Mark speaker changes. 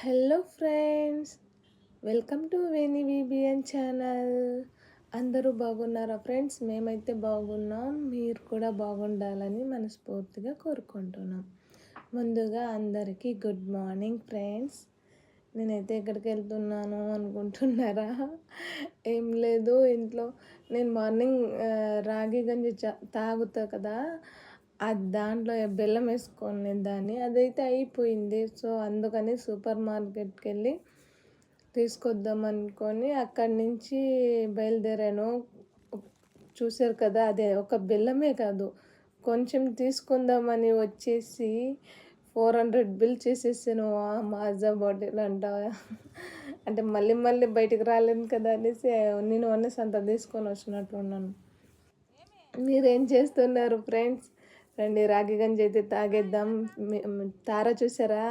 Speaker 1: Hello friends welcome to Veni V B N channel. అందరూ బాగున్నారా friends? మేమైతే బాగున్నాం మీరు కూడా బాగుండాలని మనస్ఫూర్తిగా కోరుకుంటున్నాం. ముందుగా అందరికీ గుడ్ మార్నింగ్ ఫ్రెండ్స్. నేనైతే ఎక్కడికి వెళ్తున్నాను అనుకుంటున్నారా? ఏం లేదు ఇంట్లో. నేను మార్నింగ్ రాగి గంజి తాగుతా కదా. అది దాంట్లో బెల్లం వేసుకొని దాన్ని అదైతే అయిపోయింది. సో అందుకని సూపర్ మార్కెట్కి వెళ్ళి తీసుకొద్దాం అనుకొని అక్కడి నుంచి బయలుదేరాను. చూశారు కదా అదే ఒక బెల్లమే కాదు కొంచెం తీసుకుందామని వచ్చేసి ఫోర్ హండ్రెడ్ బిల్ చేసేసాను. మాజా బాటిల్ అంట. అంటే మళ్ళీ మళ్ళీ బయటికి రాలేను కదా అనేసి నేను అనేసి సంత తీసుకొని వచ్చినట్లున్నాను. మీరేం చేస్తున్నారు ఫ్రెండ్స్? రండి రాగి గంజి అయితే తాగేద్దాం. తార చూసారా?